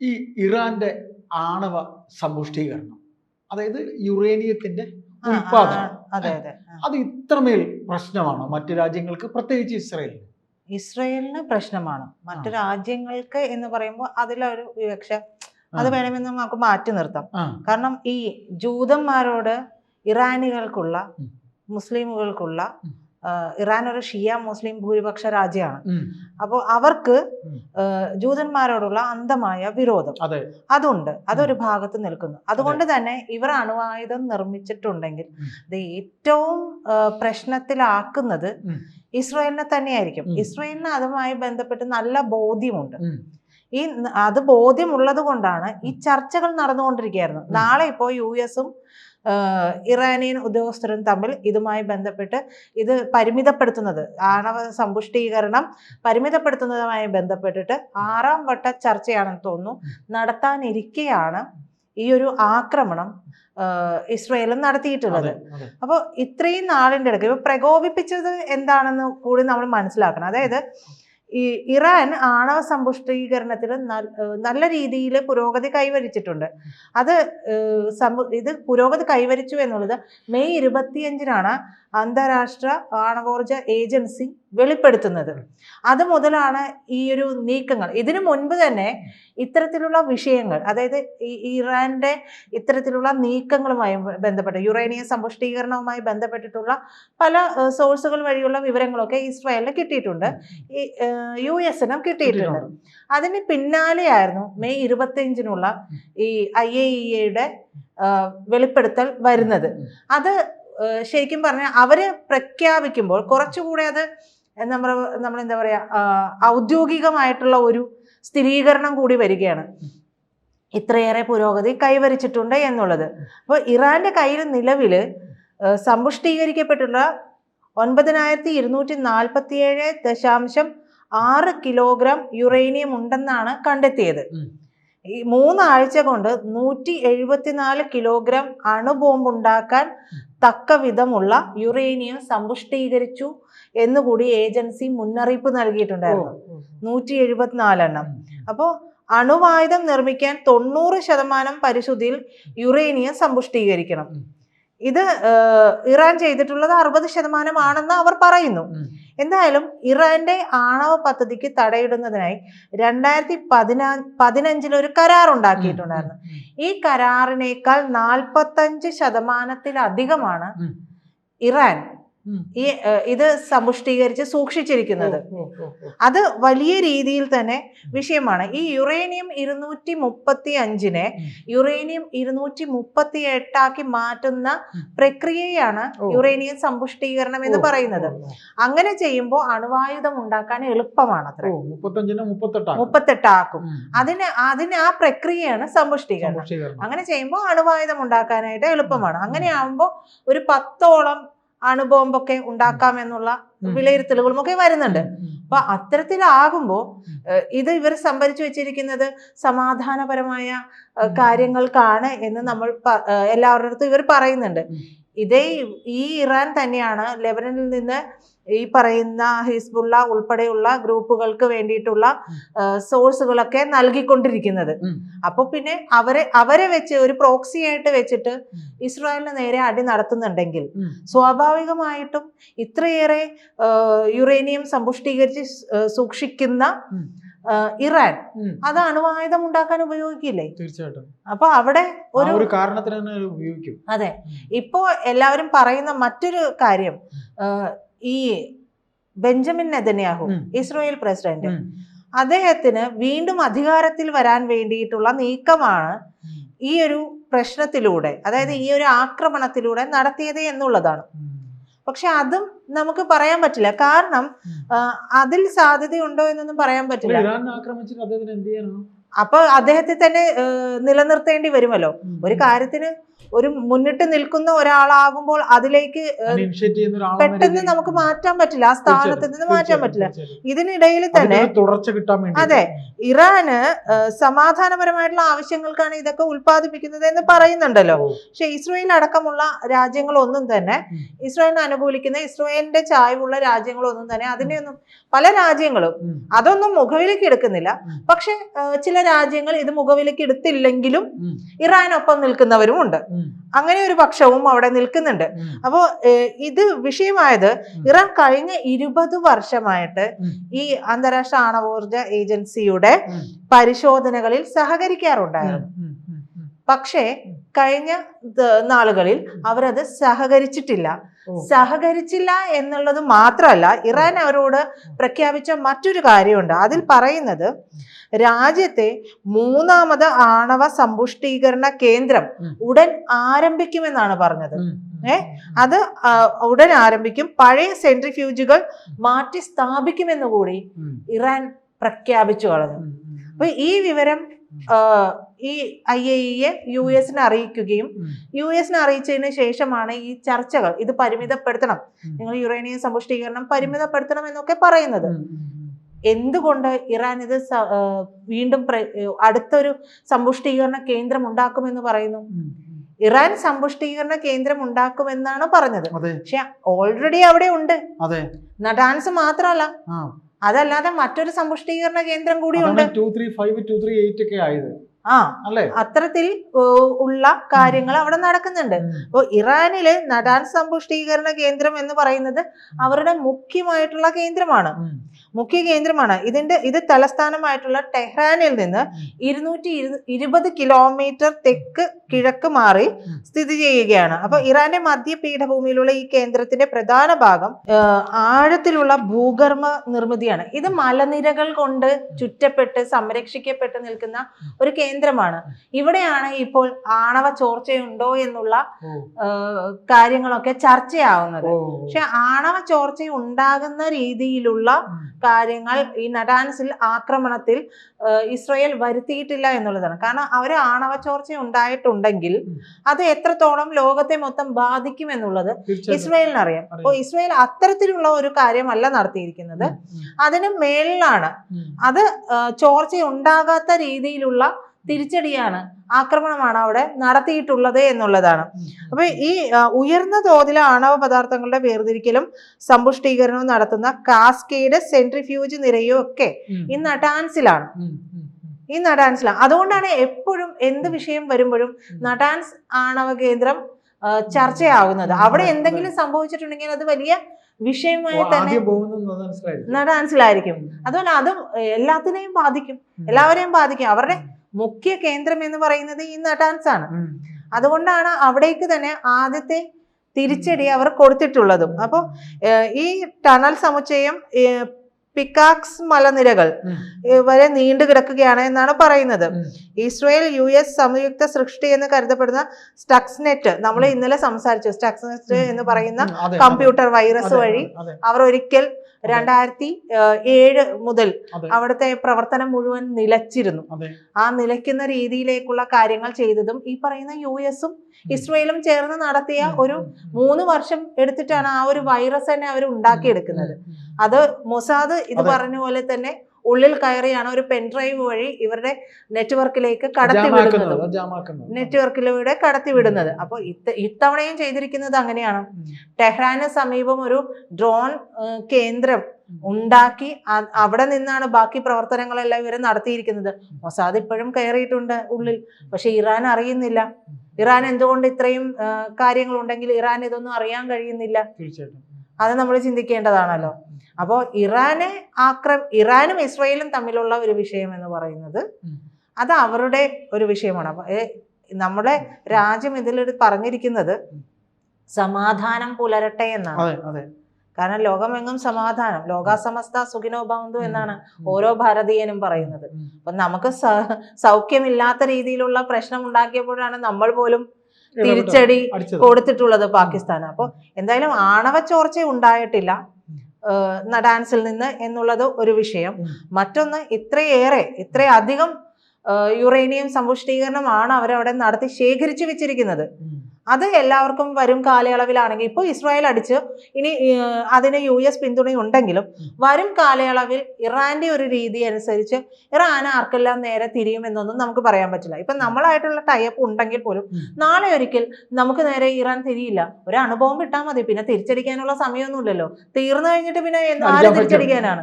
ഈ ഇറാന്റെ ആണവ സമ്പുഷ്ടീകരണം. അതായത് യുറേനിയത്തിന്റെ ഉൽപാദനം അതെ ഇത്രമേൽ പ്രശ്നമാണോ മറ്റു രാജ്യങ്ങൾക്ക്? പ്രത്യേകിച്ച് ഇസ്രയേലിന്. ഇസ്രയേലിന് പ്രശ്നമാണ്. മറ്റു രാജ്യങ്ങൾക്ക് എന്ന് പറയുമ്പോൾ അതിലൊരു വിവക്ഷ. അത്. വേണമെന്ന് നമുക്ക് മാറ്റി നിർത്താം. കാരണം ഈ ജൂതന്മാരോട് ഇറാനികൾക്കുള്ള. മുസ്ലിമുകൾക്കുള്ള ഇറാൻ ഒരു ഷിയ മുസ്ലിം ഭൂരിപക്ഷ രാജ്യമാണ്. അപ്പോൾ അവർക്ക് ജൂതന്മാരോടുള്ള അന്ധമായ വിരോധം. അതെ. അതുണ്ട്. അതൊരു ഭാഗത്ത് നിൽക്കുന്നു. അതുകൊണ്ട് തന്നെ ഇവർ അണുവായുധം നിർമ്മിച്ചിട്ടുണ്ടെങ്കിൽ. ഇത് ഏറ്റവും പ്രശ്നത്തിലാക്കുന്നത് ഇസ്രയേലിനെ തന്നെയായിരിക്കും. ഇസ്രയേലിന് അതുമായി ബന്ധപ്പെട്ട് നല്ല ബോധ്യമുണ്ട്. ഈ അത് ബോധ്യമുള്ളത് കൊണ്ടാണ് ഈ ചർച്ചകൾ നടന്നുകൊണ്ടിരിക്കുകയായിരുന്നു. നാളെ ഇപ്പോൾ യു എസും ഇറാനിയൻ ഉദ്യോഗസ്ഥരും തമ്മിൽ ഇതുമായി ബന്ധപ്പെട്ട് ഇത് പരിമിതപ്പെടുത്തുന്നത് ആണവ സമ്പുഷ്ടീകരണം പരിമിതപ്പെടുത്തുന്നതുമായി ബന്ധപ്പെട്ടിട്ട് ആറാം വട്ട ചർച്ചയാണെന്ന് തോന്നുന്നു. നടത്താനിരിക്കെയാണ് ഈ ഒരു ആക്രമണം ഇസ്രയേലും നടത്തിയിട്ടുള്ളത്. അപ്പോൾ ഇത്രയും നാളിന്റെ ഇടയ്ക്ക് ഇപ്പൊ പ്രകോപിപ്പിച്ചത് എന്താണെന്ന് കൂടി നമ്മൾ മനസ്സിലാക്കണം. അതായത് ഈ ഇറാൻ ആണവ സമ്പുഷ്ടീകരണത്തിൽ നല്ല രീതിയിൽ പുരോഗതി കൈവരിച്ചിട്ടുണ്ട്. അത് ഇത് പുരോഗതി കൈവരിച്ചു എന്നുള്ളത് മെയ് ഇരുപത്തിയഞ്ചിനാണ് അന്താരാഷ്ട്ര ആണവോർജ ഏജൻസി വെളിപ്പെടുത്തുന്നത്. അത് മുതലാണ് ഈ ഒരു നീക്കങ്ങൾ. ഇതിനു മുൻപ് തന്നെ ഇത്തരത്തിലുള്ള വിഷയങ്ങൾ അതായത് ഈ ഇറാന്റെ ഇത്തരത്തിലുള്ള നീക്കങ്ങളുമായി ബന്ധപ്പെട്ട് യുറേനിയം സമ്പുഷ്ടീകരണവുമായി ബന്ധപ്പെട്ടിട്ടുള്ള പല സോഴ്സുകൾ വഴിയുള്ള വിവരങ്ങളൊക്കെ ഇസ്രായേലിന് കിട്ടിയിട്ടുണ്ട്. ഈ യു എസിനും കിട്ടിയിട്ടുണ്ട്. അതിന് പിന്നാലെയായിരുന്നു മെയ് ഇരുപത്തിയഞ്ചിനുള്ള ഈ ഐ എ ഇ എയുടെ വെളിപ്പെടുത്തൽ വരുന്നത്. അത് ശരിക്കും പറഞ്ഞാൽ അവർ പ്രഖ്യാപിക്കുമ്പോൾ കുറച്ചുകൂടെ അത് നമ്മൾ നമ്മൾ എന്താ പറയാ ഔദ്യോഗികമായിട്ടുള്ള ഒരു സ്ഥിരീകരണം കൂടി വരികയാണ്. ഇത്രയേറെ പുരോഗതി കൈവരിച്ചിട്ടുണ്ട് എന്നുള്ളത്. അപ്പോൾ ഇറാന്റെ കയ്യിൽ നിലവിൽ സമ്പുഷ്ടീകരിക്കപ്പെട്ടുള്ള ഒൻപതിനായിരത്തി ഇരുന്നൂറ്റി നാൽപ്പത്തിയേഴ് ദശാംശം ആറ് കിലോഗ്രാം യുറേനിയം ഉണ്ടെന്നാണ് കണ്ടെത്തിയത്. ഈ മൂന്നാഴ്ച കൊണ്ട് നൂറ്റി എഴുപത്തിനാല് കിലോഗ്രാം അണുബോംബ് ഉണ്ടാക്കാൻ തക്ക വിധമുള്ള യുറേനിയം സമ്പുഷ്ടീകരിച്ചു എന്നുകൂടി ഏജൻസി മുന്നറിയിപ്പ് നൽകിയിട്ടുണ്ടായിരുന്നു. നൂറ്റി എഴുപത്തിനാലെണ്ണം അപ്പോൾ അണുവായുധം നിർമ്മിക്കാൻ തൊണ്ണൂറ് ശതമാനം പരിശുദ്ധിയിൽ യുറേനിയം സമ്പുഷ്ടീകരിക്കണം. ഇത് ഇറാൻ ചെയ്തിട്ടുള്ളത് അറുപത് ശതമാനമാണെന്ന് അവർ പറയുന്നു എന്തായാലും ഇറാന്റെ ആണവ പദ്ധതിക്ക് തടയിടുന്നതിനായി രണ്ടായിരത്തി പതിനാ പതിനഞ്ചിൽ ഒരു കരാർ ഉണ്ടാക്കിയിട്ടുണ്ടായിരുന്നു ഈ കരാറിനേക്കാൾ നാൽപ്പത്തഞ്ച് ശതമാനത്തിലധികമാണ്. ഇറാൻ. ഈ ഇത് സമ്പുഷ്ടീകരിച്ച് സൂക്ഷിച്ചിരിക്കുന്നത്. അത് വലിയ രീതിയിൽ തന്നെ വിഷയമാണ്. ഈ യുറേനിയം ഇരുന്നൂറ്റി മുപ്പത്തി അഞ്ചിനെ യുറേനിയം ഇരുന്നൂറ്റി മുപ്പത്തി എട്ടാക്കി മാറ്റുന്ന പ്രക്രിയയാണ് യുറേനിയം സമ്പുഷ്ടീകരണം എന്ന് പറയുന്നത്. അങ്ങനെ ചെയ്യുമ്പോൾ അണുവായുധം ഉണ്ടാക്കാൻ എളുപ്പമാണ് അത്ര മുപ്പത്തെട്ടാക്കും. അതിന് അതിന് ആ പ്രക്രിയയാണ് സമ്പുഷ്ടീകരണം. സമ്പുഷ്ടീകരണം. അങ്ങനെ ചെയ്യുമ്പോൾ അണുവായുധം ഉണ്ടാക്കാനായിട്ട് എളുപ്പമാണ്. അങ്ങനെ ആകുമ്പോൾ ഒരു പത്തോളം അണുബോംബൊക്കെ ഉണ്ടാക്കാമെന്നുള്ള എന്നുള്ള വിലയിരുത്തലുകളും ഒക്കെ വരുന്നുണ്ട്. അപ്പൊ അത്തരത്തിലാകുമ്പോൾ ഇത് ഇവർ സംഭരിച്ചു വെച്ചിരിക്കുന്നത് സമാധാനപരമായ കാര്യങ്ങൾക്കാണ് എന്ന് നമ്മൾ എല്ലാവരുടെ അടുത്തും ഇവർ പറയുന്നുണ്ട്. ഇതേ ഈ ഇറാൻ തന്നെയാണ് ലെബനനിൽ നിന്ന് ഈ പറയുന്ന ഹിസ്ബുള്ള ഉൾപ്പെടെയുള്ള ഗ്രൂപ്പുകൾക്ക് വേണ്ടിയിട്ടുള്ള സോഴ്സുകളൊക്കെ നൽകിക്കൊണ്ടിരിക്കുന്നത്. അപ്പോൾ അപ്പൊ പിന്നെ അവരെ അവരെ വെച്ച് ഒരു പ്രോക്സി ആയിട്ട് വെച്ചിട്ട്. ഇസ്രായേലിന് നേരെ അടി നടത്തുന്നുണ്ടെങ്കിൽ സ്വാഭാവികമായിട്ടും ഇത്രയേറെ യുറേനിയം സമ്പുഷ്ടീകരിച്ച് സൂക്ഷിക്കുന്ന ഇറാൻ. അത് അണുവായുധം ഉണ്ടാക്കാൻ ഉപയോഗിക്കില്ലേ? തീർച്ചയായിട്ടും. അപ്പൊ അവിടെ ഒരു കാരണത്തിന് തന്നെ ഉപയോഗിക്കും. അതെ. ഇപ്പോ എല്ലാവരും പറയുന്ന മറ്റൊരു കാര്യം ഈ ബെഞ്ചമിൻ നെതന്യാഹു ഇസ്രോയേൽ പ്രസിഡന്റ്. അദ്ദേഹത്തിന് വീണ്ടും അധികാരത്തിൽ വരാൻ വേണ്ടിയിട്ടുള്ള നീക്കമാണ് ഈ ഒരു പ്രശ്നത്തിലൂടെ അതായത് ഈ ഒരു ആക്രമണത്തിലൂടെ നടത്തിയത് എന്നുള്ളതാണ്. പക്ഷെ അതും നമുക്ക് പറയാൻ പറ്റില്ല. കാരണം അതിൽ സാധ്യതയുണ്ടോ എന്നൊന്നും പറയാൻ പറ്റില്ല. അപ്പൊ അദ്ദേഹത്തെ തന്നെ നിലനിർത്തേണ്ടി വരുമല്ലോ. ഒരു കാര്യത്തിന് ഒരു മുന്നിട്ട് നിൽക്കുന്ന ഒരാളാകുമ്പോൾ അതിലേക്ക് പെട്ടെന്ന് നമുക്ക് മാറ്റാൻ പറ്റില്ല ആ സ്ഥാനത്ത് നിന്ന് മാറ്റാൻ പറ്റില്ല. ഇതിനിടയിൽ തന്നെ തുടർച്ച കിട്ടാൻ വേണ്ടി അതെ. ഇറാന് സമാധാനപരമായിട്ടുള്ള ആവശ്യങ്ങൾക്കാണ് ഇതൊക്കെ ഉൽപ്പാദിപ്പിക്കുന്നത് എന്ന് പറയുന്നുണ്ടല്ലോ പക്ഷെ ഇസ്രയേൽ അടക്കമുള്ള രാജ്യങ്ങളൊന്നും തന്നെ ഇസ്രയേലിനെ അനുകൂലിക്കുന്ന ഇസ്രയേലിന്റെ ചായ്വുള്ള രാജ്യങ്ങളൊന്നും തന്നെ അതിനെയൊന്നും പല രാജ്യങ്ങളും അതൊന്നും മുഖവിലേക്ക് എടുക്കുന്നില്ല. പക്ഷെ ചില രാജ്യങ്ങൾ ഇത് മുഖവിലേക്ക് എടുത്തില്ലെങ്കിലും. ഇറാനൊപ്പം നിൽക്കുന്നവരും ഉണ്ട്. അങ്ങനെ ഒരു പക്ഷവും അവിടെ നിൽക്കുന്നുണ്ട്. അപ്പോൾ അപ്പോ ഇത് വിഷയമായത് ഇറാൻ കഴിഞ്ഞ ഇരുപത് വർഷമായിട്ട് ഈ അന്താരാഷ്ട്ര ആണവോർജ ഏജൻസിയുടെ. പരിശോധനകളിൽ സഹകരിക്കാറുണ്ടായിരുന്നു. പക്ഷേ കഴിഞ്ഞ നാളുകളിൽ അവരത് സഹകരിച്ചിട്ടില്ല. സഹകരിച്ചില്ല എന്നുള്ളത് മാത്രമല്ല ഇറാൻ അവരോട് പ്രഖ്യാപിച്ച മറ്റൊരു കാര്യമുണ്ട്. അതിൽ പറയുന്നത് രാജ്യത്തെ മൂന്നാമത് ആണവ സമ്പുഷ്ടീകരണ കേന്ദ്രം ഉടൻ ആരംഭിക്കുമെന്നാണ് പറഞ്ഞത്. ഏ? അത് ഉടൻ ആരംഭിക്കും. പഴയ സെൻട്രിഫ്യൂജുകൾ മാറ്റി സ്ഥാപിക്കുമെന്ന് കൂടി ഇറാൻ പ്രഖ്യാപിച്ചു കളഞ്ഞു. അപ്പൊ ഈ വിവരം ഈ ഐ എ ഇയെ യു എസിനെ അറിയിക്കുകയും. യു എസിനെ അറിയിച്ചതിന് ശേഷമാണ് ഈ ചർച്ചകൾ. ഇത് പരിമിതപ്പെടുത്തണം. നിങ്ങൾ യുറേനിയം സമ്പുഷ്ടീകരണം പരിമിതപ്പെടുത്തണം എന്നൊക്കെ പറയുന്നത്. എന്തുകൊണ്ട് ഇറാൻ ഇത് വീണ്ടും അടുത്തൊരു സമ്പുഷ്ടീകരണ കേന്ദ്രം ഉണ്ടാക്കുമെന്ന് പറയുന്നു? ഇറാൻ സമ്പുഷ്ടീകരണ കേന്ദ്രം ഉണ്ടാക്കുമെന്നാണ് പറഞ്ഞത്. പക്ഷെ ഓൾറെഡി അവിടെ ഉണ്ട്. നടാൻസ് മാത്രമല്ല. അതല്ലാതെ മറ്റൊരു സമ്പുഷ്ടീകരണ കേന്ദ്രം കൂടിയുണ്ട് two three five two three eight ഒക്കെ ആയത്. ആ അല്ലേ? അത്തരത്തിൽ ഉള്ള കാര്യങ്ങൾ അവിടെ നടക്കുന്നുണ്ട്. അപ്പോൾ ഇറാനിലെ നടാൻ സമ്പുഷ്ടീകരണ കേന്ദ്രം എന്ന് പറയുന്നത് അവരുടെ മുഖ്യമായിട്ടുള്ള കേന്ദ്രമാണ്. മുഖ്യ കേന്ദ്രമാണ്. ഇതിന്റെ ഇത് തലസ്ഥാനമായിട്ടുള്ള ടെഹ്റാനിൽ നിന്ന് ഇരുന്നൂറ്റി ഇരു- ഇരുപത് കിലോമീറ്റർ തെക്ക് കിഴക്ക് മാറി സ്ഥിതി ചെയ്യുകയാണ്. അപ്പൊ ഇറാന്റെ മധ്യ പീഠഭൂമിയിലുള്ള ഈ കേന്ദ്രത്തിന്റെ പ്രധാന ഭാഗം ആഴത്തിലുള്ള ഭൂഗർഭ നിർമ്മിതിയാണ്. ഇത് മലനിരകൾ കൊണ്ട് ചുറ്റപ്പെട്ട് സംരക്ഷിക്കപ്പെട്ട് നിൽക്കുന്ന ഒരു കേന്ദ്രമാണ്. ഇവിടെയാണ് ഇപ്പോൾ ആണവ ചോർച്ചയുണ്ടോ എന്നുള്ള കാര്യങ്ങളൊക്കെ ചർച്ചയാവുന്നത്. പക്ഷെ ആണവ ചോർച്ച ഉണ്ടാകുന്ന രീതിയിലുള്ള കാര്യങ്ങൾ ഈ നടാൻസിൽ ആക്രമണത്തിൽ ഇസ്രയേൽ വരുത്തിയിട്ടില്ല എന്നുള്ളതാണ്. കാരണം അവർ ആണവ ചോർച്ച ഉണ്ടായിട്ടുണ്ടെങ്കിൽ അത് എത്രത്തോളം ലോകത്തെ മൊത്തം ബാധിക്കും എന്നുള്ളത് ഇസ്രയേലിനറിയാം. ഇസ്രയേലിന് അറിയാം. അപ്പോൾ ഇസ്രയേൽ അത്തരത്തിലുള്ള ഒരു കാര്യമല്ല നടത്തിയിരിക്കുന്നത്. അതിന് മേളിലാണ് അത് ചോർച്ച ഉണ്ടാകാത്ത രീതിയിലുള്ള തിരിച്ചടിയാണ്. ആക്രമണമാണ് അവിടെ നടത്തിയിട്ടുള്ളത് എന്നുള്ളതാണ്. അപ്പൊ ഈ ഉയർന്ന തോതിലെ ആണവ പദാർത്ഥങ്ങളുടെ വേർതിരിക്കലും സമ്പുഷ്ടീകരണവും നടത്തുന്ന കാസ്കേഡ് സെൻട്രിഫ്യൂജ് നിരയും ഒക്കെ. ഈ നടാൻസിലാണ്. ഈ നടാൻസിലാണ്. അതുകൊണ്ടാണ് എപ്പോഴും എന്ത് വിഷയം വരുമ്പോഴും. നടാൻസ് ആണവ കേന്ദ്രം ചർച്ചയാകുന്നത് ചർച്ചയാവുന്നത്. അവിടെ എന്തെങ്കിലും സംഭവിച്ചിട്ടുണ്ടെങ്കിൽ അത് വലിയ വിഷയമായി തന്നെ നടാൻസിലായിരിക്കും. അതുപോലെ അതും എല്ലാത്തിനെയും ബാധിക്കും. എല്ലാവരെയും ബാധിക്കും. അവരുടെ മുഖ്യ കേന്ദ്രം എന്ന് പറയുന്നത് ഈ നടാൻസ് ആണ് അതുകൊണ്ടാണ് അവിടേക്ക് തന്നെ ആദ്യത്തെ തിരിച്ചടി അവർ കൊടുത്തിട്ടുള്ളതും. അപ്പോൾ ഈ ടണൽ സമുച്ചയം പിക്കാക്സ് മലനിരകൾ വരെ നീണ്ടു കിടക്കുകയാണ് എന്നാണ് പറയുന്നത്. ഇസ്രയേൽ യു എസ് സംയുക്ത സൃഷ്ടി എന്ന് കരുതപ്പെടുന്ന സ്റ്റക്സ്നെറ്റ് നമ്മൾ ഇന്നലെ സംസാരിച്ചു സ്റ്റക്സ്നെറ്റ് എന്ന് പറയുന്ന കമ്പ്യൂട്ടർ വൈറസ് വഴി അവർ ഒരിക്കൽ രണ്ടായിരത്തി ഏഴ് മുതൽ. അവിടുത്തെ പ്രവർത്തനം മുഴുവൻ നിലച്ചിരുന്നു. ആ നിലയ്ക്കുന്ന രീതിയിലേക്കുള്ള കാര്യങ്ങൾ ചെയ്തതും ഈ പറയുന്ന യു എസും ഇസ്രയേലും ചേർന്ന് നടത്തിയ ഒരു മൂന്ന് വർഷം എടുത്തിട്ടാണ് ആ ഒരു വൈറസ് തന്നെ അവർ ഉണ്ടാക്കിയെടുക്കുന്നത്. അത് മൊസാദ് ഇത് പറഞ്ഞ പോലെ തന്നെ ഉള്ളിൽ കയറിയാണ് ഒരു പെൻഡ്രൈവ് വഴി ഇവരുടെ നെറ്റ്വർക്കിലേക്ക് കടത്തി വിടുന്നത്. നെറ്റ്വർക്കിലൂടെ കടത്തി വിടുന്നത്. അപ്പോൾ ഇത്ത ഇത്തവണയും ചെയ്തിരിക്കുന്നത് അങ്ങനെയാണ്. ടെഹ്റാന് സമീപം ഒരു ഡ്രോൺ കേന്ദ്രം ഉണ്ടാക്കി അവിടെ നിന്നാണ് ബാക്കി പ്രവർത്തനങ്ങളെല്ലാം ഇവർ നടത്തിയിരിക്കുന്നത്. മൊസാദ് ഇപ്പോഴും കയറിയിട്ടുണ്ട് ഉള്ളിൽ. പക്ഷെ ഇറാൻ അറിയുന്നില്ല. ഇറാൻ എന്തുകൊണ്ട് ഇത്രയും കാര്യങ്ങൾ ഉണ്ടെങ്കിൽ ഇറാൻ ഇതൊന്നും അറിയാൻ കഴിയുന്നില്ല? തീർച്ചയായിട്ടും. അത് നമ്മൾ ചിന്തിക്കേണ്ടതാണല്ലോ. അപ്പോൾ ഇറാനെ ആക്ര ഇറാനും ഇസ്രയേലും തമ്മിലുള്ള ഒരു വിഷയം എന്ന് പറയുന്നത് അത് അവരുടെ ഒരു വിഷയമാണ്. അപ്പൊ നമ്മുടെ രാജ്യം ഇതിൽ പറഞ്ഞിരിക്കുന്നത് സമാധാനം പുലരട്ടെ എന്നാണ്. കാരണം ലോകമെങ്ങും സമാധാനം. ലോകാസമസ്ത സുഖിനോ ഭവന്തു എന്നാണ് ഓരോ ഭാരതീയനും പറയുന്നത്. അപ്പൊ നമുക്ക് സൗഖ്യമില്ലാത്ത രീതിയിലുള്ള പ്രശ്നം ഉണ്ടാക്കിയപ്പോഴാണ് നമ്മൾ പോലും തിരിച്ചടി കൊടുത്തിട്ടുള്ളത് പാകിസ്ഥാന്. അപ്പോൾ എന്തായാലും ആണവ ചോർച്ച ഉണ്ടായിട്ടില്ല ഡാൻസിൽ നിന്ന് എന്നുള്ളത് ഒരു വിഷയം. മറ്റൊന്ന് ഇത്രയേറെ ഇത്രയധികം യുറേനിയം സമ്പുഷ്ടീകരണമാണ് അവരവിടെ നടത്തി ശേഖരിച്ചു വെച്ചിരിക്കുന്നത്. അത് എല്ലാവർക്കും വരും കാലയളവിലാണെങ്കിൽ ഇപ്പോൾ ഇസ്രായേൽ അടിച്ച് ഇനി അതിന് യു എസ് പിന്തുണയുണ്ടെങ്കിലും വരും കാലയളവിൽ ഇറാന്റെ ഒരു രീതി അനുസരിച്ച് ഇറാൻ ആർക്കെല്ലാം നേരെ തിരിയുമെന്നൊന്നും നമുക്ക് പറയാൻ പറ്റില്ല. ഇപ്പൊ നമ്മളായിട്ടുള്ള ടൈപ്പ് ഉണ്ടെങ്കിൽ പോലും. നാളെ ഒരിക്കൽ നമുക്ക് നേരെ ഇറാൻ തിരിയില്ല. ഒരു അനുഭവം കിട്ടാൽ മതി. പിന്നെ തിരിച്ചടിക്കാനുള്ള സമയമൊന്നുമില്ലല്ലോ. തീർന്നു കഴിഞ്ഞിട്ട് പിന്നെ ആര്. തിരിച്ചടിക്കാനാണ്.